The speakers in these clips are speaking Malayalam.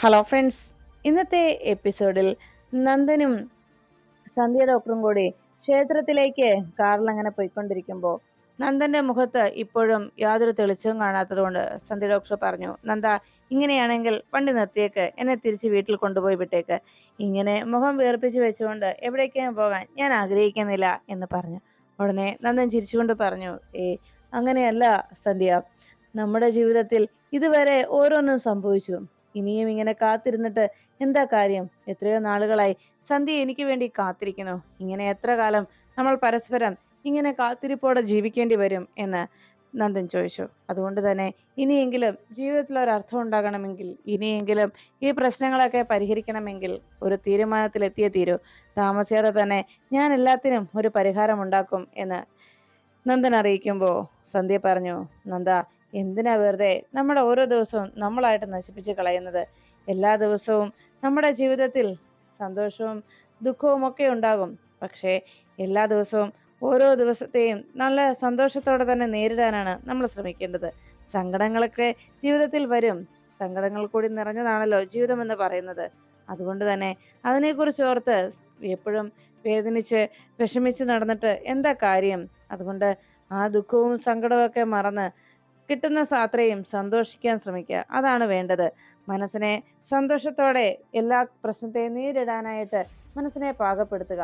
ഹലോ ഫ്രണ്ട്സ് ഇന്നത്തെ എപ്പിസോഡിൽ നന്ദനും സന്ധ്യ ഡോക്ടറും കൂടി ക്ഷേത്രത്തിലേക്ക് കാറിൽ അങ്ങനെ പോയിക്കൊണ്ടിരിക്കുമ്പോൾ നന്ദന്റെ മുഖത്ത് ഇപ്പോഴും യാതൊരു തെളിച്ചവും കാണാത്തതുകൊണ്ട് സന്ധ്യ ഡോക്ടർ പറഞ്ഞു നന്ദ ഇങ്ങനെയാണെങ്കിൽ വണ്ടി നിർത്തിയേക്ക് എന്നെ തിരിച്ച് വീട്ടിൽ കൊണ്ടുപോയി വിട്ടേക്ക്. ഇങ്ങനെ മുഖം വീർപ്പിച്ച് വെച്ചുകൊണ്ട് എവിടേക്കും പോകാൻ ഞാൻ ആഗ്രഹിക്കുന്നില്ല എന്ന് പറഞ്ഞു. ഉടനെ നന്ദൻ ചിരിച്ചുകൊണ്ട് പറഞ്ഞു ഏ അങ്ങനെയല്ല സന്ധ്യ. നമ്മുടെ ജീവിതത്തിൽ ഇതുവരെ ഓരോന്നും സംഭവിച്ചു. ഇനിയും ഇങ്ങനെ കാത്തിരുന്നിട്ട് എന്താ കാര്യം? എത്രയോ നാളുകളായി സന്ധ്യ എനിക്ക് വേണ്ടി കാത്തിരിക്കുന്നു. ഇങ്ങനെ എത്ര കാലം നമ്മൾ പരസ്പരം ഇങ്ങനെ കാത്തിരിപ്പോടെ ജീവിക്കേണ്ടി വരും എന്ന് നന്ദൻ ചോദിച്ചു. അതുകൊണ്ട് തന്നെ ഇനിയെങ്കിലും ജീവിതത്തിൽ ഒരു അർത്ഥം ഉണ്ടാകണമെങ്കിൽ ഇനിയെങ്കിലും ഈ പ്രശ്നങ്ങളൊക്കെ പരിഹരിക്കണമെങ്കിൽ ഒരു തീരുമാനത്തിലെത്തിയ തീരൂ. താമസിയാതെ തന്നെ ഞാൻ എല്ലാത്തിനും ഒരു പരിഹാരം ഉണ്ടാക്കും എന്ന് നന്ദൻ അറിയിക്കുമ്പോൾ സന്ധ്യ പറഞ്ഞു നന്ദ എന്തിനാ വെറുതെ നമ്മുടെ ഓരോ ദിവസവും നമ്മളായിട്ട് നശിപ്പിച്ച് കളയുന്നത്? എല്ലാ ദിവസവും നമ്മുടെ ജീവിതത്തിൽ സന്തോഷവും ദുഃഖവും ഒക്കെ ഉണ്ടാകും. പക്ഷേ എല്ലാ ദിവസവും ഓരോ ദിവസത്തെയും നല്ല സന്തോഷത്തോടെ തന്നെ നേരിടാനാണ് നമ്മൾ ശ്രമിക്കേണ്ടത്. സങ്കടങ്ങളൊക്കെ ജീവിതത്തിൽ വരും. സങ്കടങ്ങൾ കൂടി നിറഞ്ഞതാണല്ലോ ജീവിതമെന്ന് പറയുന്നത്. അതുകൊണ്ട് തന്നെ അതിനെക്കുറിച്ച് ഓർത്ത് എപ്പോഴും വേദനിച്ച് വിഷമിച്ച് നടന്നിട്ട് എന്താ കാര്യം? അതുകൊണ്ട് ആ ദുഃഖവും സങ്കടവും ഒക്കെ മറന്ന് കിട്ടുന്ന അത്രയും സന്തോഷിക്കാൻ ശ്രമിക്കുക. അതാണ് വേണ്ടത്. മനസ്സിനെ സന്തോഷത്തോടെ എല്ലാ പ്രശ്നത്തെയും നേരിടാനായിട്ട് മനസ്സിനെ പാകപ്പെടുത്തുക.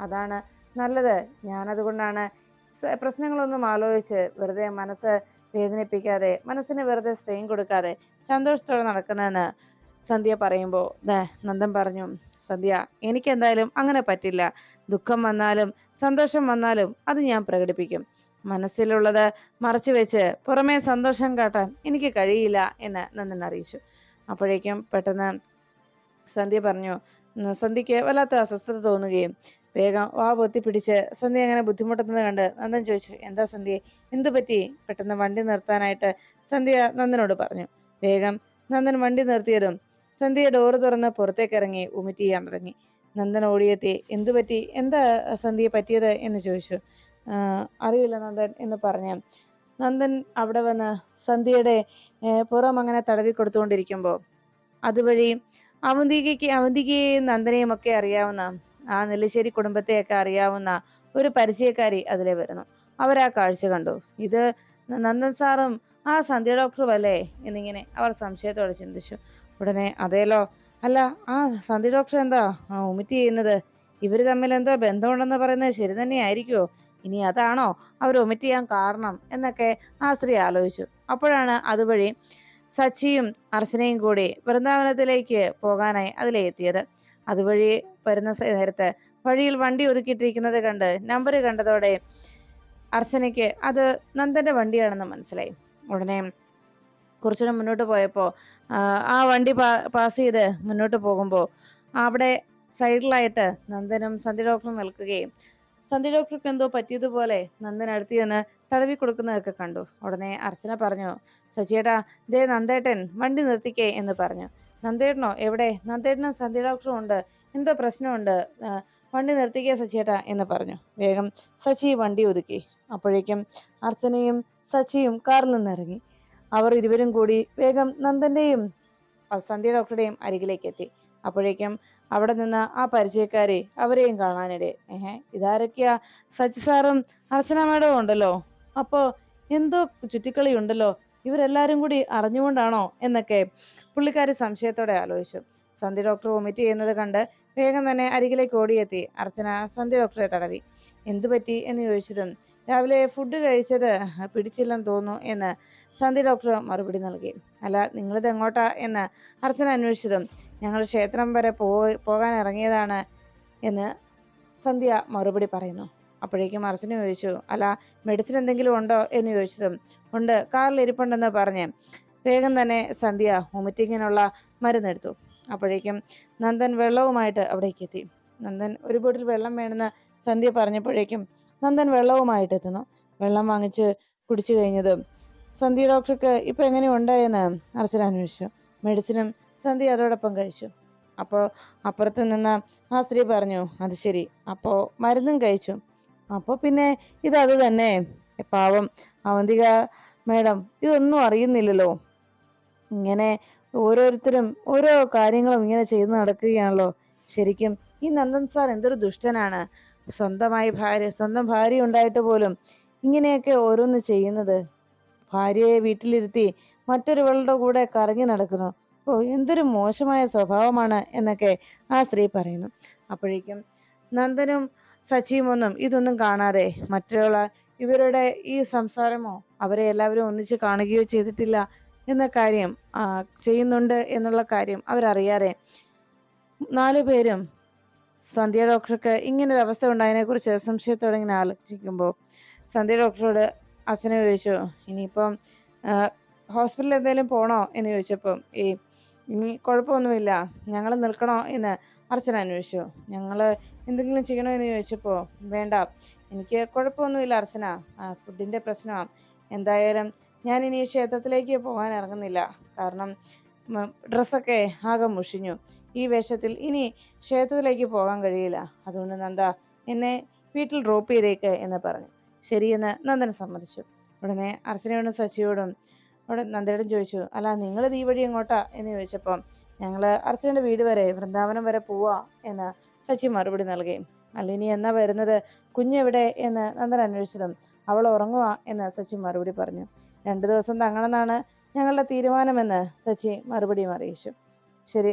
അതാണ് നല്ലത്. ഞാനതുകൊണ്ടാണ് പ്രശ്നങ്ങളൊന്നും ആലോചിച്ച് വെറുതെ മനസ്സ് വേദനിപ്പിക്കാതെ മനസ്സിന് വെറുതെ സ്ട്രെയിൻ കൊടുക്കാതെ സന്തോഷത്തോടെ നടക്കുന്നതെന്ന് സന്ധ്യ പറയുമ്പോൾ നന്ദൻ പറഞ്ഞു സന്ധ്യ എനിക്കെന്തായാലും അങ്ങനെ പറ്റില്ല. ദുഃഖം വന്നാലും സന്തോഷം വന്നാലും അത് ഞാൻ പ്രകടിപ്പിക്കും. മനസ്സിലുള്ളത് മറച്ചു വെച്ച് പുറമേ സന്തോഷം കാട്ടാൻ എനിക്ക് കഴിയില്ല എന്ന് നന്ദൻ അറിയിച്ചു. അപ്പോഴേക്കും പെട്ടെന്ന് സന്ധ്യ പറഞ്ഞു "ഉം, സന്ധ്യയ്ക്ക് വല്ലാത്ത അസ്വസ്ഥത തോന്നുകയും വേഗം വാ പൊത്തി പിടിച്ച് സന്ധ്യ അങ്ങനെ ബുദ്ധിമുട്ടുന്നത് കണ്ട് നന്ദൻ ചോദിച്ചു എന്താ സന്ധ്യ എന്തു പറ്റി? പെട്ടെന്ന് വണ്ടി നിർത്താനായിട്ട് സന്ധ്യ നന്ദനോട് പറഞ്ഞു. വേഗം നന്ദൻ വണ്ടി നിർത്തിയതും സന്ധ്യ ഡോറ് തുറന്ന് പുറത്തേക്ക് ഇറങ്ങി ഉമിറ്റ് ചെയ്യാൻ തുടങ്ങി. നന്ദൻ ഓടിയെത്തി എന്തു പറ്റി? എന്താ സന്ധ്യ പറ്റിയത്? എന്ന് ചോദിച്ചു. "ആ, അറിയില്ല നന്ദൻ എന്ന് പറഞ്ഞ്. നന്ദൻ അവിടെ വന്ന് സന്ധ്യയുടെ പുറം അങ്ങനെ തടവി കൊടുത്തുകൊണ്ടിരിക്കുമ്പോൾ അതുവഴി അവന്തികയ്ക്ക് അവന്തികയെയും നന്ദനെയും ഒക്കെ അറിയാവുന്ന ആ നെല്ലിശ്ശേരി കുടുംബത്തെയൊക്കെ അറിയാവുന്ന ഒരു പരിചയക്കാരി അതിലെ വരുന്നു. അവർ ആ കാഴ്ച കണ്ടു. ഇത് നന്ദൻ സാറും ആ സന്ധ്യ ഡോക്ടറും അല്ലേ എന്നിങ്ങനെ അവർ സംശയത്തോടെ ചിന്തിച്ചു. ഉടനെ അതേലോ അല്ല ആ സന്ധ്യ ഡോക്ടർ എന്താ? ആ ഒമിറ്റ് ചെയ്യുന്നത്? ഇവർ തമ്മിൽ എന്തോ ബന്ധമുണ്ടെന്ന് പറയുന്നത് ശരി തന്നെ തന്നെയായിരിക്കുമോ ഇനി അതാണോ അവർ ഒമിറ്റ് ചെയ്യാൻ കാരണം എന്നൊക്കെ ആ സ്ത്രീ ആലോചിച്ചു. അപ്പോഴാണ് അതുവഴി സച്ചിയും അർച്ചനയും കൂടി വൃന്ദാവനത്തിലേക്ക് പോകാനായി അതിലെത്തിയത്. അതുവഴി വരുന്ന നേരത്ത് വഴിയിൽ വണ്ടി ഒതുക്കിയിട്ടിരിക്കുന്നത് കണ്ട് നമ്പർ കണ്ടതോടെ അർച്ചനയ്ക്ക് അത് നന്ദന്റെ വണ്ടിയാണെന്ന് മനസ്സിലായി. ഉടനെ കുറച്ചുകൂടെ മുന്നോട്ട് പോയപ്പോൾ ആ വണ്ടി പാസ് ചെയ്ത് മുന്നോട്ട് പോകുമ്പോൾ അവിടെ സൈഡിലായിട്ട് നന്ദനും സന്ധ്യ ഡോക്ടറും നിൽക്കുകയും സന്ധ്യ ഡോക്ടർക്ക് എന്തോ പറ്റിയതുപോലെ നന്ദൻ അടുത്ത് ചെന്ന് തടവി കൊടുക്കുന്നതൊക്കെ കണ്ടു. ഉടനെ അർച്ചന പറഞ്ഞു സച്ചിയേട്ടാ ദേ നന്ദേട്ടൻ വണ്ടി നിർത്തിക്കേ എന്ന് പറഞ്ഞു. നന്ദേട്ടനോ? എവിടെ? നന്ദേട്ടനും സന്ധ്യ ഡോക്ടറും ഉണ്ട്. എന്തോ പ്രശ്നമുണ്ട്. വണ്ടി നിർത്തിക്കേ സച്ചിയേട്ടാ എന്ന് പറഞ്ഞു. വേഗം സച്ചി വണ്ടി ഒതുക്കി. അപ്പോഴേക്കും അർച്ചനയും സച്ചിയും കാറിൽ നിന്നിറങ്ങി. അവർ ഇരുവരും കൂടി വേഗം നന്ദന്റെയും ആ, സന്ധ്യ ഡോക്ടറുടെയും അരികിലേക്ക് എത്തി. അപ്പോഴേക്കും അവിടെ നിന്ന് ആ പരിചയക്കാരെ അവരെയും കാണാനിടെ. ഏഹ് ഇതാരൊക്കെയാ? സച്ചി സാറും അർച്ചന മാഡവും ഉണ്ടല്ലോ. അപ്പോ എന്തോ ചുറ്റിക്കളി ഉണ്ടല്ലോ. ഇവരെല്ലാരും കൂടി അറിഞ്ഞുകൊണ്ടാണോ എന്നൊക്കെ പുള്ളിക്കാരി സംശയത്തോടെ ആലോചിച്ചു. സന്ധ്യ ഡോക്ടർ വൊമിറ്റ് ചെയ്യുന്നത് കണ്ട് വേഗം തന്നെ അരികിലേക്ക് ഓടിയെത്തി. അർച്ചന സന്ധ്യ ഡോക്ടറെ തടവി. എന്തു പറ്റി എന്ന് ചോദിച്ചതും രാവിലെ ഫുഡ് കഴിച്ചത് പിടിച്ചില്ലെന്ന് തോന്നുന്നു എന്ന് സന്ധി ഡോക്ടർ മറുപടി നൽകി. അല്ല നിങ്ങളിത് എങ്ങോട്ടാ എന്ന് അർച്ചന അന്വേഷിച്ചതും ഞങ്ങൾ ക്ഷേത്രം വരെ പോയി പോകാൻ ഇറങ്ങിയതാണ് എന്ന് സന്ധ്യ മറുപടി പറയുന്നു. അപ്പോഴേക്കും അർച്ചന ചോദിച്ചു അല്ല മെഡിസിൻ എന്തെങ്കിലും ഉണ്ടോ? എന്ന് ചോദിച്ചതും ഉണ്ട് കാറിൽ ഇരിപ്പുണ്ടെന്ന് പറഞ്ഞ്. വേഗം തന്നെ സന്ധ്യ വൊമിറ്റിങ്ങിനുള്ള മരുന്നെടുത്തു അപ്പോഴേക്കും നന്ദൻ വെള്ളവുമായിട്ട് അവിടേക്ക് എത്തി. നന്ദൻ ഒരു ബോട്ടിൽ വെള്ളം വേണമെന്ന് സന്ധ്യ പറഞ്ഞപ്പോഴേക്കും നന്ദൻ വെള്ളവുമായിട്ട് എത്തുന്നു വെള്ളം വാങ്ങിച്ച് കുടിച്ചു കഴിഞ്ഞതും സന്ധ്യ ഡോക്ടർക്ക് ഇപ്പൊ എങ്ങനെയുണ്ട് എന്ന് അർച്ചന അന്വേഷിച്ചു. മെഡിസിനും സന്ധ്യ അതോടൊപ്പം കഴിച്ചു. അപ്പോൾ അപ്പുറത്ത് നിന്ന് ആ സ്ത്രീ പറഞ്ഞു അത് ശരി. അപ്പോൾ മരുന്നും കഴിച്ചു. അപ്പോൾ പിന്നെ ഇതത് തന്നെ. പാവം അവന്തിക മേഡം ഇതൊന്നും അറിയുന്നില്ലല്ലോ. ഇങ്ങനെ ഓരോരുത്തരും ഓരോ കാര്യങ്ങളും ഇങ്ങനെ ചെയ്തു നടക്കുകയാണല്ലോ. ശരിക്കും ഈ നന്ദൻ സാർ എന്തൊരു ദുഷ്ടനാണ്. സ്വന്തമായി ഭാര്യ സ്വന്തം ഭാര്യ ഉണ്ടായിട്ട് പോലും ഇങ്ങനെയൊക്കെ ഓരോന്ന് ചെയ്യുന്നത്. ഭാര്യയെ വീട്ടിലിരുത്തി മറ്റൊരുവളുടെ കൂടെ കറങ്ങി നടക്കുന്നു. ഓ എന്തൊരു മോശമായ സ്വഭാവമാണ് എന്നൊക്കെ ആ സ്ത്രീ പറയുന്നു. അപ്പോഴേക്കും നന്ദനും സച്ചിയും ഒന്നും ഇതൊന്നും കാണാതെ മറ്റുള്ള ഇവരുടെ ഈ സംസാരമോ അവരെ എല്ലാവരും ഒന്നിച്ച് കാണുകയോ ചെയ്തിട്ടില്ല എന്ന കാര്യം ചെയ്യുന്നുണ്ട് എന്നുള്ള കാര്യം അവരറിയാതെ നാലു പേരും സന്ധ്യ ഡോക്ടർക്ക് ഇങ്ങനൊരു അവസ്ഥ ഉണ്ടായതിനെക്കുറിച്ച് സംശയത്തോടെ ഇങ്ങനെ ആലോചിക്കുമ്പോൾ സന്ധ്യ ഡോക്ടറോട് അച്ഛനെ ചോദിച്ചു ഇനിയിപ്പം ഹോസ്പിറ്റലിൽ എന്തെങ്കിലും പോണോ? എന്ന് ചോദിച്ചപ്പം ഈ ഇനി കുഴപ്പമൊന്നുമില്ല. ഞങ്ങൾ നിൽക്കണോ? എന്ന് അർച്ചന അന്വേഷിച്ചു. ഞങ്ങൾ എന്തെങ്കിലും ചെയ്യണോ? എന്ന് ചോദിച്ചപ്പോൾ വേണ്ട. എനിക്ക് കുഴപ്പമൊന്നുമില്ല അർച്ചന. ഫുഡിന്റെ പ്രശ്നമാണ് എന്തായാലും ഞാൻ ഇനി ക്ഷേത്രത്തിലേക്ക് പോകാൻ ഇറങ്ങുന്നില്ല. കാരണം ഡ്രസ്സൊക്കെ ആകെ മുഷിഞ്ഞു. ഈ വേഷത്തിൽ ഇനി ക്ഷേത്രത്തിലേക്ക് പോകാൻ കഴിയില്ല. അതുകൊണ്ട് നന്ദ എന്നെ വീട്ടിൽ ഡ്രോപ്പ് ചെയ്തേക്ക് എന്ന് പറഞ്ഞു. ശരിയെന്ന് നന്ദൻ സമ്മതിച്ചു. ഉടനെ അർച്ചനയോടും ശശിയോടും അവിടെ നന്ദയോടും ചോദിച്ചു അല്ല നിങ്ങൾ ഈ വഴി എങ്ങോട്ടാ? എന്ന് ചോദിച്ചപ്പം ഞങ്ങൾ അർച്ചനയുടെ വീട് വരെ വൃന്ദാവനം വരെ പോവാ എന്ന് ശശി മറുപടി നൽകി. അല്ല ഇനി എന്നാ വരുന്നത്? കുഞ്ഞെവിടെ എന്ന് നന്ദൻ അന്വേഷിച്ചതും അവൾ ഉറങ്ങുക എന്ന് സച്ചി മറുപടി പറഞ്ഞു. രണ്ടു ദിവസം തങ്ങണമെന്നാണ് ഞങ്ങളുടെ തീരുമാനമെന്ന് സച്ചി മറുപടിയും അറിയിച്ചു. ശരി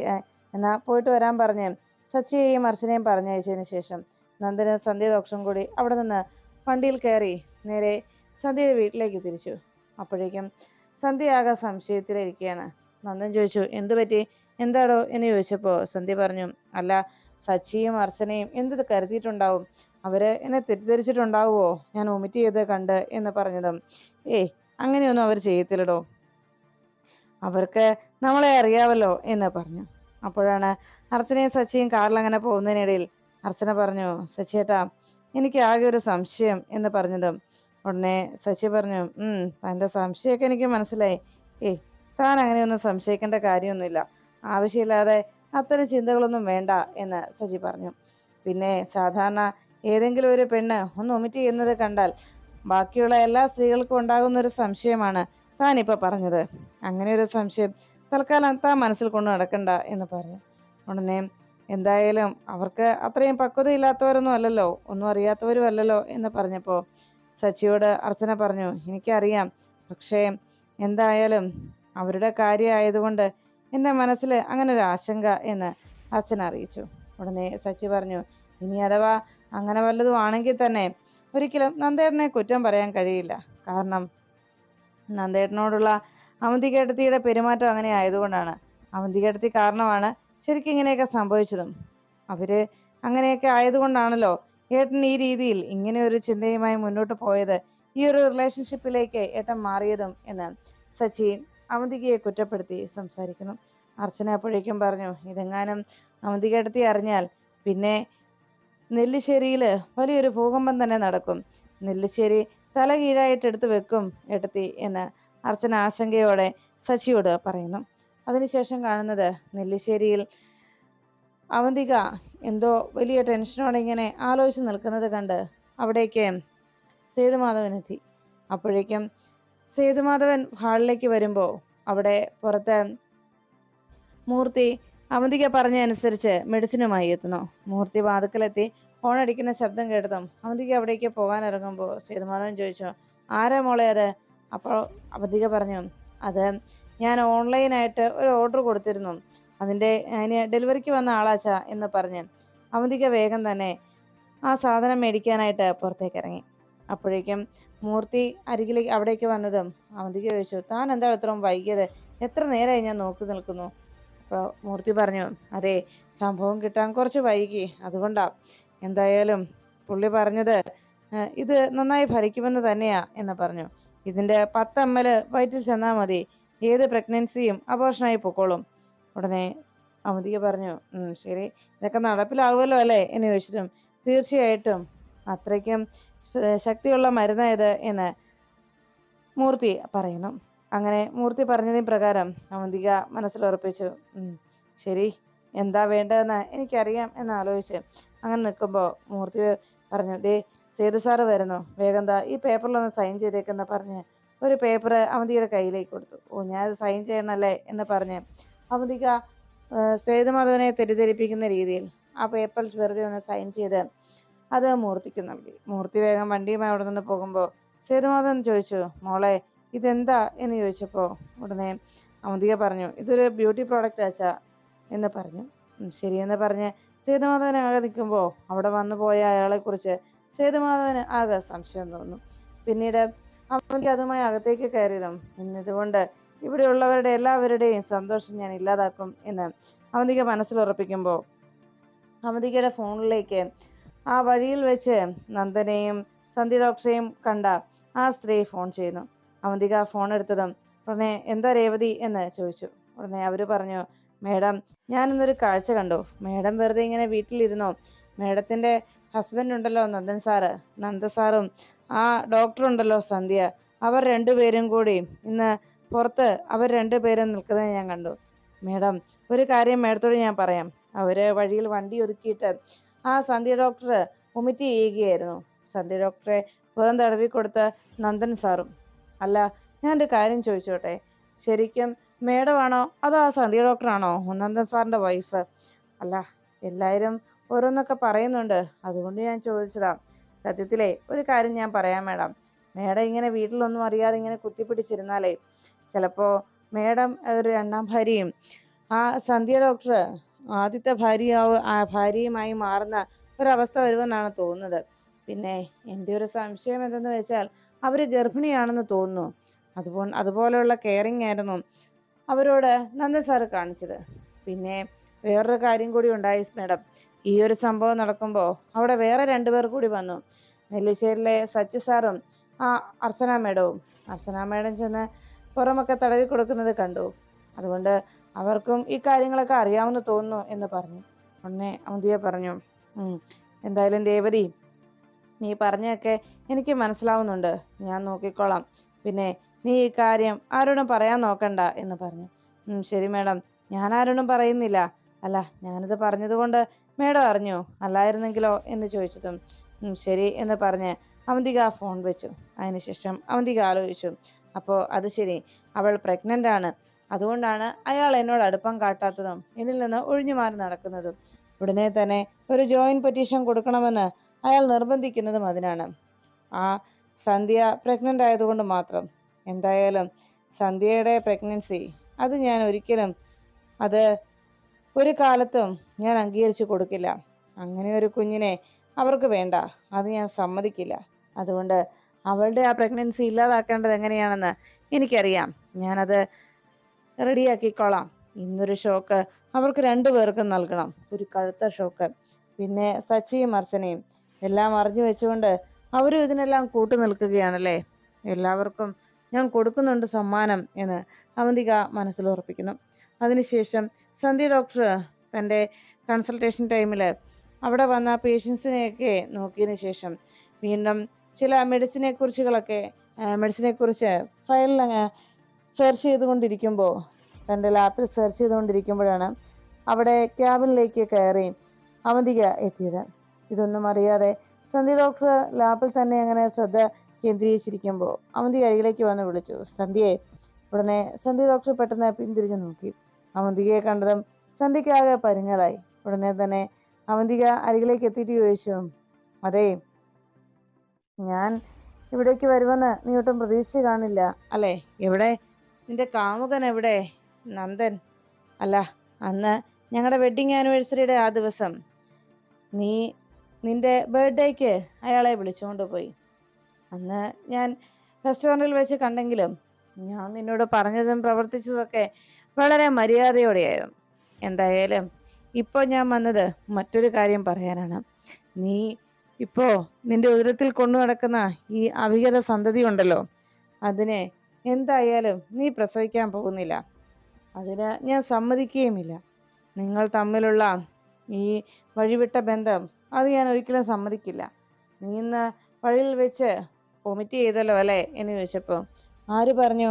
എന്നാ പോയിട്ട് വരാൻ പറഞ്ഞ് സച്ചിയെയും അർച്ചനയും പറഞ്ഞയച്ചതിന് ശേഷം നന്ദന സന്ധ്യ ഡോക്ടറും കൂടി അവിടെ നിന്ന് വണ്ടിയിൽ കയറി നേരെ സന്ധ്യയുടെ വീട്ടിലേക്ക് തിരിച്ചു. അപ്പോഴേക്കും സന്ധ്യ ആകെ സംശയത്തിലിരിക്കുകയാണ്. നന്ദൻ ചോദിച്ചു എന്തു പറ്റി? എന്താടോ? എന്ന് ചോദിച്ചപ്പോൾ സന്ധ്യ പറഞ്ഞു അല്ല സച്ചിയും അർച്ചനയും എന്ത് കരുതിയിട്ടുണ്ടാവും? അവർ എന്നെ തെറ്റിദ്ധരിച്ചിട്ടുണ്ടാവുമോ ഞാൻ ഒമിറ്റ് ചെയ്ത് കണ്ട് എന്ന് പറഞ്ഞതും. ഏയ് അങ്ങനെയൊന്നും അവർ ചെയ്യത്തില്ലടോ. അവർക്ക് നമ്മളെ അറിയാവല്ലോ എന്ന് പറഞ്ഞു. അപ്പോഴാണ് അർച്ചനയും സച്ചിയും കാറിൽ അങ്ങനെ പോകുന്നതിനിടയിൽ അർച്ചന പറഞ്ഞു സച്ചിയേട്ടാ എനിക്ക് ആകെ ഒരു സംശയം എന്ന് പറഞ്ഞതും ഉടനെ സച്ചി പറഞ്ഞു തന്റെ സംശയമൊക്കെ എനിക്ക് മനസ്സിലായി. ഏയ് താൻ അങ്ങനെയൊന്നും സംശയിക്കേണ്ട കാര്യമൊന്നുമില്ല. ആവശ്യമില്ലാതെ അത്തരം ചിന്തകളൊന്നും വേണ്ട എന്ന് സച്ചി പറഞ്ഞു. പിന്നെ സാധാരണ ഏതെങ്കിലും ഒരു പെണ്ണ് ഒന്ന് ഒമിറ്റ് ചെയ്യുന്നത് കണ്ടാൽ ബാക്കിയുള്ള എല്ലാ സ്ത്രീകൾക്കും ഉണ്ടാകുന്ന ഒരു സംശയമാണ് താനിപ്പോൾ പറഞ്ഞത്. അങ്ങനെ ഒരു സംശയം തൽക്കാലം താൻ മനസ്സിൽ കൊണ്ട് നടക്കണ്ട എന്ന് പറഞ്ഞു. ഉടനെ എന്തായാലും അവർക്ക് അത്രയും പക്വതയില്ലാത്തവരൊന്നും അല്ലല്ലോ ഒന്നും അറിയാത്തവരും അല്ലല്ലോ എന്ന് പറഞ്ഞപ്പോൾ സച്ചിയോട് അർച്ചന പറഞ്ഞു എനിക്കറിയാം പക്ഷേ എന്തായാലും അവരുടെ കാര്യമായതുകൊണ്ട് എന്റെ മനസ്സിൽ അങ്ങനെ ഒരു ആശങ്ക എന്ന് അച്ഛൻ അറിയിച്ചു. ഉടനെ സച്ചി പറഞ്ഞു ഇനി അഥവാ അങ്ങനെ വല്ലതും ആണെങ്കിൽ തന്നെ ഒരിക്കലും നന്ദേട്ടനെ കുറ്റം പറയാൻ കഴിയില്ല. കാരണം നന്ദേട്ടനോടുള്ള അവന്തികേട്ടത്തിയുടെ പെരുമാറ്റം അങ്ങനെ ആയതുകൊണ്ടാണ് അവന്തികേട്ടത്തി കാരണമാണ് ശരിക്കും ഇങ്ങനെയൊക്കെ സംഭവിച്ചതും. അവർ അങ്ങനെയൊക്കെ ആയതുകൊണ്ടാണല്ലോ ഏട്ടൻ ഈ രീതിയിൽ ഇങ്ങനെ ഒരു ചിന്തയുമായി മുന്നോട്ട് പോയത് ഈ ഒരു റിലേഷൻഷിപ്പിലേക്ക് ഏട്ടൻ മാറിയതും എന്ന് സച്ചിൻ അവന്തികയെ കുറ്റപ്പെടുത്തി സംസാരിക്കുന്നു. അർച്ചന അപ്പോഴേക്കും പറഞ്ഞു ഇതെങ്ങാനും അവന്തികേട്ടത്തി അറിഞ്ഞാൽ പിന്നെ നെല്ലിശ്ശേരിയിൽ വലിയൊരു ഭൂകമ്പം തന്നെ നടക്കും. നെല്ലിശ്ശേരി തല കീഴായിട്ട് എടുത്ത് വെക്കും എടുത്തി എന്ന് അർച്ചന ആശങ്കയോടെ സച്ചിയോട് പറയുന്നു. അതിനുശേഷം കാണുന്നത് നെല്ലിശ്ശേരിയിൽ അവന്തിക എന്തോ വലിയ ടെൻഷനോടെ ഇങ്ങനെ ആലോചിച്ച് നിൽക്കുന്നത് കണ്ട് അവിടേക്ക് സേതുമാധവൻ എത്തി അപ്പോഴേക്കും സേതുമാധവൻ ഹാളിലേക്ക് വരുമ്പോൾ അവിടെ പുറത്ത് മൂർത്തി അവന്തിക പറഞ്ഞതനുസരിച്ച് മെഡിസിനുമായി എത്തുന്നു. മൂർത്തി വാതുക്കലെത്തി. ഫോണടിക്കുന്ന ശബ്ദം കേട്ടതും അവന്തിക അവിടേക്ക് പോകാൻ ഇറങ്ങുമ്പോൾ സേതുമാധവൻ ചോദിച്ചു ആരാ മോളെ അത്? അപ്പോൾ അവധിക പറഞ്ഞു അത് ഞാൻ ഓൺലൈനായിട്ട് ഒരു ഓർഡർ കൊടുത്തിരുന്നു. അതിന്റെ അതിന് ഡെലിവറിക്ക് വന്ന ആളാച്ച എന്ന് പറഞ്ഞ് അവധിക വേഗം തന്നെ ആ സാധനം മേടിക്കാനായിട്ട് പുറത്തേക്ക് ഇറങ്ങി അപ്പോഴേക്കും മൂർത്തി അരികിലേക്ക് അവിടേക്ക് വന്നതും അവന്തിക്ക് ചോദിച്ചു താൻ എന്താണ് ഇത്രയും വൈകിയത്? എത്ര നേരമായി ഞാൻ നോക്കി നിൽക്കുന്നു? അപ്പോൾ മൂർത്തി പറഞ്ഞു അതെ സംഭവം കിട്ടാൻ കുറച്ച് വൈകി. അതുകൊണ്ടാ. എന്തായാലും പുള്ളി പറഞ്ഞത് ഇത് നന്നായി ഫലിക്കുമെന്ന് തന്നെയാ എന്ന് പറഞ്ഞു. ഇതിന്റെ പത്ത് എം എൽ വയറ്റിൽ ചെന്നാൽ മതി. ഏത് പ്രഗ്നൻസിയും അപോഷനായി പൊക്കോളും. ഉടനെ അമിതിക പറഞ്ഞു ശരി. ഇതൊക്കെ നടപ്പിലാവുമല്ലോ അല്ലേ? എന്ന് ചോദിച്ചിട്ടും തീർച്ചയായിട്ടും അത്രയ്ക്കും ശക്തിയുള്ള മരുന്നായത് എന്ന് മൂർത്തി പറയുന്നു. അങ്ങനെ മൂർത്തി പറഞ്ഞതിന് പ്രകാരം അവന്തിക മനസ്സിലുറപ്പിച്ചു "ഉം, ശരി. എന്താ വേണ്ടതെന്ന് എനിക്കറിയാം എന്ന് ആലോചിച്ച് അങ്ങനെ നിൽക്കുമ്പോൾ മൂർത്തി പറഞ്ഞു ദേ സേതു സാറ് വരുന്നു. വേഗം താ ഈ പേപ്പറിലൊന്ന് സൈൻ ചെയ്തേക്കെന്ന് പറഞ്ഞ് ഒരു പേപ്പർ അവന്തിയുടെ കയ്യിലേക്ക് കൊടുത്തു. ഓ ഞാൻ അത് സൈൻ ചെയ്യണമല്ലേ എന്ന് പറഞ്ഞ് അവന്തിക സേതുമാധവനെ തെറ്റിദ്ധരിപ്പിക്കുന്ന രീതിയിൽ ആ പേപ്പറിൽ വെറുതെ ഒന്ന് സൈൻ ചെയ്ത് അത് മൂർത്തിക്ക് നൽകി. മൂർത്തി വേഗം വണ്ടിയുമായി അവിടെ നിന്ന് പോകുമ്പോൾ സേതുമാധവൻ ചോദിച്ചു മോളെ ഇതെന്താ? എന്ന് ചോദിച്ചപ്പോൾ ഉടനെ അവന്തിക പറഞ്ഞു ഇതൊരു ബ്യൂട്ടി പ്രോഡക്റ്റ് ആച്ചാ എന്ന് പറഞ്ഞു. ശരിയെന്ന് പറഞ്ഞ് സേതുമാധവൻ ആകെ നിൽക്കുമ്പോൾ അവിടെ വന്നു പോയ അയാളെക്കുറിച്ച് സേതുമാധവന് ആകെ സംശയം തോന്നുന്നു പിന്നീട് അവനിക്ക് അതുമായി അകത്തേക്ക് കയറിയതും ഇന്നിതുകൊണ്ട് ഇവിടെയുള്ളവരുടെ എല്ലാവരുടെയും സന്തോഷം ഞാൻ ഇല്ലാതാക്കും എന്ന് അവന്തിക മനസ്സിലുറപ്പിക്കുമ്പോൾ അവന്തികയുടെ ഫോണിലേക്ക് ആ വഴിയിൽ വെച്ച് നന്ദനെയും സന്ധ്യ ഡോക്ടറെയും കണ്ട ആ സ്ത്രീ ഫോൺ ചെയ്യുന്നു. അവന്തിക ഫോൺ എടുത്തതും ഉടനെ എന്താ രേവതി? എന്ന് ചോദിച്ചു. ഉടനെ അവർ പറഞ്ഞു മേഡം ഞാനിന്നൊരു കാഴ്ച കണ്ടു. മേഡം വെറുതെ ഇങ്ങനെ വീട്ടിലിരുന്നോ? മേഡത്തിന്റെ ഹസ്ബൻഡ് ഉണ്ടല്ലോ നന്ദൻ സാറ്. നന്ദ സാറും ആ ഡോക്ടർ ഉണ്ടല്ലോ സന്ധ്യ. അവർ രണ്ടുപേരും കൂടി ഇന്ന് പുറത്ത് അവർ രണ്ടുപേരും നിൽക്കുന്നത് ഞാൻ കണ്ടു. മേഡം ഒരു കാര്യം മേഡത്തോട് ഞാൻ പറയാം. അവർ വഴിയിൽ വണ്ടി ഒരുക്കിയിട്ട് ആ സന്ധ്യ ഡോക്ടർ വൊമിറ്റ് ചെയ്യുകയായിരുന്നു. സന്ധ്യ ഡോക്ടറെ പുറം തടവി കൊടുത്ത നന്ദൻ സാറും. അല്ല ഞാൻ ഒരു കാര്യം ചോദിച്ചോട്ടെ? ശരിക്കും മേഡമാണോ അതോ ആ സന്ധ്യ ഡോക്ടറാണോ നന്ദൻ സാറിന്റെ വൈഫ് അല്ല എല്ലാവരും ഓരോന്നൊക്കെ പറയുന്നുണ്ട്. അതുകൊണ്ട് ഞാൻ ചോദിച്ചതാ സത്യത്തിലേ ഒരു കാര്യം ഞാൻ പറയാം മേഡം. മേഡം ഇങ്ങനെ വീട്ടിലൊന്നും അറിയാതെ ഇങ്ങനെ കുത്തിപ്പിടിച്ചിരുന്നാലേ ചിലപ്പോ മേഡം ഒരു രണ്ടാം ഭാര്യയും ആ സന്ധ്യ ഡോക്ടർ ആദ്യത്തെ ഭാര്യയാവ് ആ ഭാര്യയുമായി മാറുന്ന ഒരവസ്ഥ വരുമെന്നാണ് തോന്നുന്നത്. പിന്നെ എന്റെ ഒരു സംശയം എന്തെന്ന് വെച്ചാൽ അവർ ഗർഭിണിയാണെന്ന് തോന്നുന്നു. അതുപോ അതുപോലെയുള്ള കെയറിങ് ആയിരുന്നു അവരോട് നന്ദി സാറ് കാണിച്ചത്. പിന്നെ വേറൊരു കാര്യം കൂടി ഉണ്ടായി മേഡം. ഈ ഒരു സംഭവം നടക്കുമ്പോൾ അവിടെ വേറെ രണ്ടുപേർ കൂടി വന്നു. നെല്ലിശ്ശേരിലെ സച്ചി സാറും ആ അർച്ചന മേഡവും. അർച്ചന മേഡം ചെന്ന് പുറമൊക്കെ തടവി കൊടുക്കുന്നത് കണ്ടു. അതുകൊണ്ട് അവർക്കും ഈ കാര്യങ്ങളൊക്കെ അറിയാമെന്ന് തോന്നുന്നു എന്ന് പറഞ്ഞു. ഉടനെ അമുദിയ പറഞ്ഞു എന്തായാലും രേവതി നീ പറഞ്ഞൊക്കെ എനിക്ക് മനസ്സിലാവുന്നുണ്ട്. ഞാൻ നോക്കിക്കോളാം. പിന്നെ നീ ഈ കാര്യം ആരോടും പറയാൻ നോക്കണ്ട എന്ന് പറഞ്ഞു. ശരി മേഡം. ഞാൻ ആരോടും പറയുന്നില്ല. അല്ല ഞാനിത് പറഞ്ഞതുകൊണ്ട് മേഡം അറിഞ്ഞോ? അല്ലായിരുന്നെങ്കിലോ എന്ന് ചോദിച്ചതും ശരി എന്ന് പറഞ്ഞ് അവന്തിക ഫോൺ വെച്ചു. അതിനുശേഷം അവന്തിക ആലോചിച്ചു. അപ്പോൾ അത് ശരി അവൾ പ്രഗ്നന്റ് ആണ്. അതുകൊണ്ടാണ് അയാൾ എന്നോട് അടുപ്പം കാട്ടാത്തതും എന്നിൽ നിന്ന് ഒഴിഞ്ഞു മാറി നടക്കുന്നതും. ഉടനെ തന്നെ ഒരു ജോയിന്റ് പെറ്റീഷൻ കൊടുക്കണമെന്ന് അയാൾ നിർബന്ധിക്കുന്നതും അതിനാണ്. ആ സന്ധ്യ പ്രഗ്നന്റ് ആയതുകൊണ്ട് മാത്രം. എന്തായാലും സന്ധ്യയുടെ പ്രഗ്നൻസി അത് ഞാൻ ഒരിക്കലും അത് ഒരു കാലത്തും ഞാൻ അംഗീകരിച്ചു കൊടുക്കില്ല. അങ്ങനെ ഒരു കുഞ്ഞിനെ അവർക്ക് വേണ്ട. അത് ഞാൻ സമ്മതിക്കില്ല. അതുകൊണ്ട് അവളുടെ ആ പ്രഗ്നൻസി ഇല്ലാതാക്കേണ്ടത് എങ്ങനെയാണെന്ന് എനിക്കറിയാം. ഞാനത് റെഡിയാക്കിക്കോളാം. ഇന്നൊരു ഷോക്ക് അവർക്ക് രണ്ടു പേർക്കും നൽകണം. ഒരു കഴുത്ത ഷോക്ക് പിന്നെ സച്ചിയും അർച്ചനയും. എല്ലാം അറിഞ്ഞു വെച്ചുകൊണ്ട് അവരും ഇതിനെല്ലാം കൂട്ടു നിൽക്കുകയാണല്ലേ? എല്ലാവർക്കും ഞാൻ കൊടുക്കുന്നുണ്ട് സമ്മാനം എന്ന് അവന്തിക മനസ്സിൽ ഉറപ്പിക്കുന്നു. അതിനുശേഷം സന്ധ്യ ഡോക്ടർ തന്റെ കൺസൾട്ടേഷൻ ടൈമിൽ അവിടെ വന്ന പേഷ്യൻസിനെയൊക്കെ നോക്കിയതിന് ശേഷം വീണ്ടും ചില മെഡിസിനെ കുറിച്ചുകളൊക്കെ മെഡിസിനെ കുറിച്ച് ഫയലിൽ സെർച്ച് ചെയ്തുകൊണ്ടിരിക്കുമ്പോൾ തന്റെ ലാപ്പിൽ സെർച്ച് ചെയ്തുകൊണ്ടിരിക്കുമ്പോഴാണ് അവിടെ ക്യാബിനിലേക്ക് കയറി അവന്തിക എത്തിയത്. ഇതൊന്നും അറിയാതെ സന്ധ്യ ഡോക്ടർ ലാപ്പിൽ തന്നെ അങ്ങനെ ശ്രദ്ധ കേന്ദ്രീകരിച്ചിരിക്കുമ്പോൾ അവന്തിക അരികിലേക്ക് വന്ന് വിളിച്ചു. സന്ധ്യയെ ഉടനെ സന്ധ്യ ഡോക്ടർ പെട്ടെന്ന് പിന്തിരിഞ്ഞു നോക്കി. അവന്തികയെ കണ്ടതും സന്ധ്യയ്ക്കാകെ പരിങ്ങലായി. ഉടനെ തന്നെ അവന്തിക അരികിലേക്ക് എത്തിയിട്ട് ചോദിച്ചു അതെ ഞാൻ ഇവിടേക്ക് വരുമെന്ന് നീ ഒട്ടും പ്രതീക്ഷിച്ച് കാണില്ല അല്ലേ? എവിടെ? നിന്റെ കാമുകൻ എവിടെ? നന്ദൻ. അല്ല അന്ന് ഞങ്ങളുടെ വെഡിങ് ആനിവേഴ്സറിയുടെ ആ ദിവസം നീ നിന്റെ ബർത്ത്ഡേക്ക് അയാളെ വിളിച്ചുകൊണ്ട് പോയി. അന്ന് ഞാൻ റെസ്റ്റോറന്റിൽ വെച്ച് കണ്ടെങ്കിലും ഞാൻ നിന്നോട് പറഞ്ഞതും പ്രവർത്തിച്ചതൊക്കെ വളരെ മര്യാദയോടെയായിരുന്നു. എന്തായാലും ഇപ്പോൾ ഞാൻ വന്നത് മറ്റൊരു കാര്യം പറയാനാണ്. നീ ഇപ്പോൾ നിന്റെ ഉദരത്തിൽ കൊണ്ടു നടക്കുന്ന ഈ അവികത സന്തതി ഉണ്ടല്ലോ അതിനെ എന്തായാലും നീ പ്രസവിക്കാൻ പോകുന്നില്ല. അതിന് ഞാൻ സമ്മതിക്കുകയുമില്ല. നിങ്ങൾ തമ്മിലുള്ള ഈ വഴിവിട്ട ബന്ധം അത് ഞാൻ ഒരിക്കലും സമ്മതിക്കില്ല. നീ ഇന്ന് വഴിയിൽ വെച്ച് വൊമിറ്റ് ചെയ്തല്ലോ അല്ലേ എന്ന് ചോദിച്ചപ്പോൾ ആര് പറഞ്ഞു?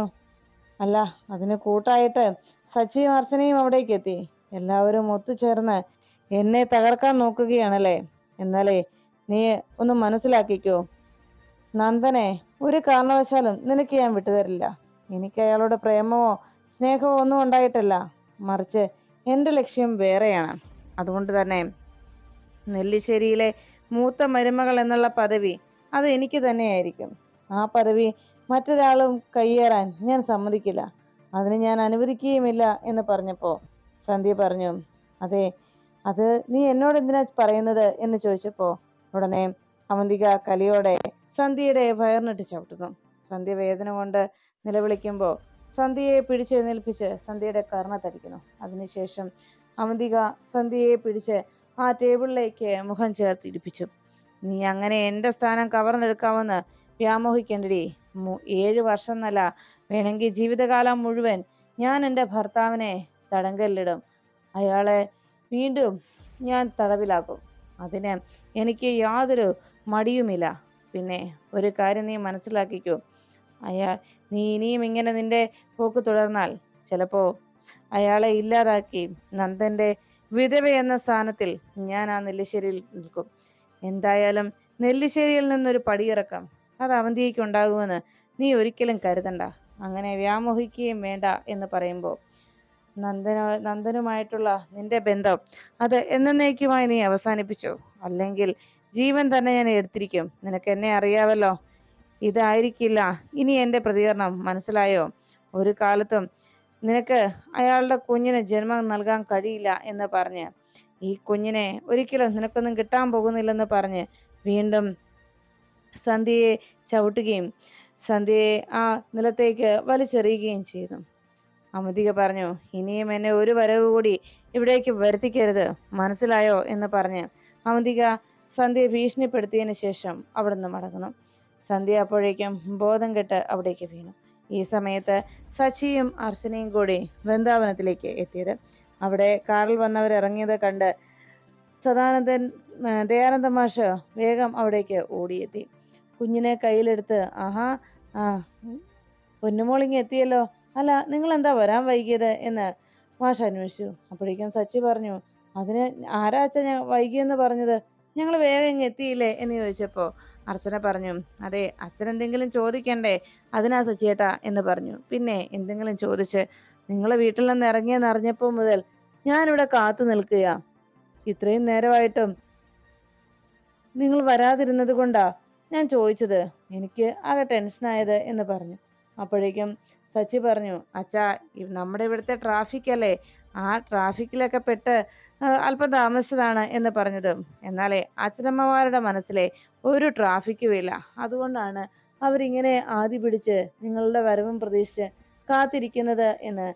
അല്ല അതിന് കൂട്ടായിട്ട് സച്ചിയും അർച്ചനയും അവിടേക്ക് എത്തി. എല്ലാവരും ഒത്തുചേർന്ന് എന്നെ തകർക്കാൻ നോക്കുകയാണല്ലേ? എന്നാലേ നീ ഒന്ന് മനസ്സിലാക്കിക്കോ. നന്ദനെ ഒരു കാരണവശാലും നിനക്ക് ഞാൻ വിട്ടുതരില്ല. എനിക്ക് അയാളോട് പ്രേമമോ സ്നേഹമോ ഒന്നും ഉണ്ടായിട്ടല്ല. മറിച്ച് എന്റെ ലക്ഷ്യം വേറെയാണ്. അതുകൊണ്ട് തന്നെ നെല്ലിശ്ശേരിയിലെ മൂത്ത മരുമകൾ എന്നുള്ള പദവി അത് എനിക്ക് തന്നെയായിരിക്കും. ആ പദവി മറ്റൊരാളും കയ്യേറാൻ ഞാൻ സമ്മതിക്കില്ല. അതിന് ഞാൻ അനുവദിക്കുകയുമില്ല എന്ന് പറഞ്ഞപ്പോൾ സന്ധ്യ പറഞ്ഞു അതെ അത് നീ എന്നോട് എന്തിനാ പറയുന്നത്? എന്ന് ചോദിച്ചപ്പോൾ ഉടനെ അവന്തിക കലിയോടെ സന്ധ്യയുടെ വയറിനിട്ട് ചവിട്ടുന്നു. സന്ധ്യ വേദന കൊണ്ട് നിലവിളിക്കുമ്പോൾ സന്ധ്യയെ പിടിച്ചെഴുന്നേൽപ്പിച്ച് സന്ധ്യയുടെ കർണത്തടിക്കുന്നു അതിനുശേഷം അവന്തിക സന്ധ്യയെ പിടിച്ച് ആ ടേബിളിലേക്ക് മുഖം ചേർത്ത് ഇടിപ്പിച്ചു. നീ അങ്ങനെ എന്റെ സ്ഥാനം കവർന്നെടുക്കാമെന്ന് വ്യാമോഹിക്കേണ്ടടി. ഏഴ് വർഷം എന്നല്ല വേണമെങ്കിൽ ജീവിതകാലം മുഴുവൻ ഞാൻ എന്റെ ഭർത്താവിനെ തടങ്കലിടും അയാളെ വീണ്ടും ഞാൻ തടവിലാക്കും. അതിന് എനിക്ക് യാതൊരു മടിയുമില്ല. പിന്നെ ഒരു കാര്യം നീ മനസ്സിലാക്കിക്കോ. അയാൾ നീ ഇനിയും ഇങ്ങനെ നിന്റെ പോക്ക് തുടർന്നാൽ ചിലപ്പോൾ അയാളെ ഇല്ലാതാക്കി നന്ദന്റെ വിധവ എന്ന സ്ഥാനത്തിൽ ഞാൻ ആ നെല്ലിശ്ശേരിയിൽ നിൽക്കും. എന്തായാലും നെല്ലിശ്ശേരിയിൽ നിന്നൊരു പടിയിറക്കം അത് അവന്തിക്ക് ഉണ്ടാകുമെന്ന് നീ ഒരിക്കലും കരുതണ്ട. അങ്ങനെ വ്യാമോഹിക്കുകയും വേണ്ട എന്ന് പറയുമ്പോൾ നന്ദന നന്ദനുമായിട്ടുള്ള നിന്റെ ബന്ധം അത് എന്നേക്കുമായി നീ അവസാനിപ്പിച്ചോ? അല്ലെങ്കിൽ ജീവൻ തന്നെ ഞാൻ എടുത്തിരിക്കും. നിനക്ക് എന്നെ അറിയാവല്ലോ. ഇതായിരിക്കില്ല. ഇനി എന്റെ പ്രതികരണം. മനസ്സിലായോ? ഒരു കാലത്തും നിനക്ക് അയാളുടെ കുഞ്ഞിന് ജന്മം നൽകാൻ കഴിയില്ല എന്ന് പറഞ്ഞ്. ഈ കുഞ്ഞിനെ ഒരിക്കലും നിനക്കൊന്നും കിട്ടാൻ പോകുന്നില്ലെന്ന് പറഞ്ഞ് വീണ്ടും സന്ധ്യയെ ചവിട്ടുകയും സന്ധ്യയെ ആ നിലത്തേക്ക് വലിച്ചെറിയുകയും ചെയ്തു അമതിക പറഞ്ഞു ഇനിയും എന്നെ ഒരു വരവ് കൂടി ഇവിടേക്ക് വരുത്തിക്കരുത് മനസ്സിലായോ? എന്ന് പറഞ്ഞ് അമിതിക സന്ധ്യ ഭീഷണിപ്പെടുത്തിയതിന് ശേഷം അവിടുന്ന് മടങ്ങുന്നു. സന്ധ്യ അപ്പോഴേക്കും ബോധം കെട്ട് അവിടേക്ക് വീണു. ഈ സമയത്ത് സച്ചിയും അർച്ചനയും കൂടി വൃന്ദാവനത്തിലേക്ക് എത്തിയത്. അവിടെ കാറിൽ വന്നവർ ഇറങ്ങിയത് കണ്ട് സദാനന്ദൻ ദയാനന്ദ മാഷ് വേഗം അവിടേക്ക് ഓടിയെത്തി. കുഞ്ഞിനെ കയ്യിലെടുത്ത് ആഹാ ആ പൊന്നുമോളിങ്ങി എത്തിയല്ലോ അല്ല നിങ്ങൾ എന്താ വരാൻ വൈകിയത് എന്ന് മാഷ് അന്വേഷിച്ചു. അപ്പോഴേക്കും സച്ചി പറഞ്ഞു അതിന് ആരാ അച്ഛൻ വൈകിയെന്ന് പറഞ്ഞത്? ഞങ്ങൾ വേഗം ഇങ്ങ് എത്തിയില്ലേ? എന്ന് ചോദിച്ചപ്പോൾ അർച്ചന പറഞ്ഞു അതെ അച്ഛൻ എന്തെങ്കിലും ചോദിക്കണ്ടേ? അതിനാ സച്ചിയേട്ടാ എന്ന് പറഞ്ഞു. പിന്നെ എന്തെങ്കിലും ചോദിച്ച് നിങ്ങൾ വീട്ടിൽ നിന്ന് ഇറങ്ങിയെന്ന് അറിഞ്ഞപ്പോൾ മുതൽ ഞാനിവിടെ കാത്തു നിൽക്കുക ഇത്രയും നേരമായിട്ടും നിങ്ങൾ വരാതിരുന്നത് കൊണ്ടാ ഞാൻ ചോദിച്ചത്. എനിക്ക് ആകെ ടെൻഷനായത് എന്ന് പറഞ്ഞു. അപ്പോഴേക്കും സച്ചി പറഞ്ഞു അച്ഛാ നമ്മുടെ ഇവിടുത്തെ ട്രാഫിക് അല്ലേ? ആ ട്രാഫിക്കിലൊക്കെ പെട്ട് അല്പം താമസിച്ചതാണ് എന്ന് പറഞ്ഞത്. എന്നാലേ അച്ഛനമ്മമാരുടെ മനസ്സിലെ ഒരു ട്രാഫിക്കും ഇല്ല. അതുകൊണ്ടാണ് അവരിങ്ങനെ ആദ്യ പിടിച്ച് നിങ്ങളുടെ വരവും പ്രതീക്ഷിച്ച് കാത്തിരിക്കുന്നത് എന്ന്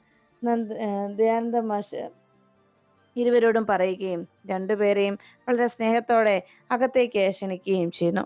നന്ദ ദയാനന്ദ മാഷ് ഇരുവരോടും പറയുകയും രണ്ടുപേരെയും വളരെ സ്നേഹത്തോടെ അകത്തേക്ക് ക്ഷണിക്കുകയും ചെയ്യുന്നു.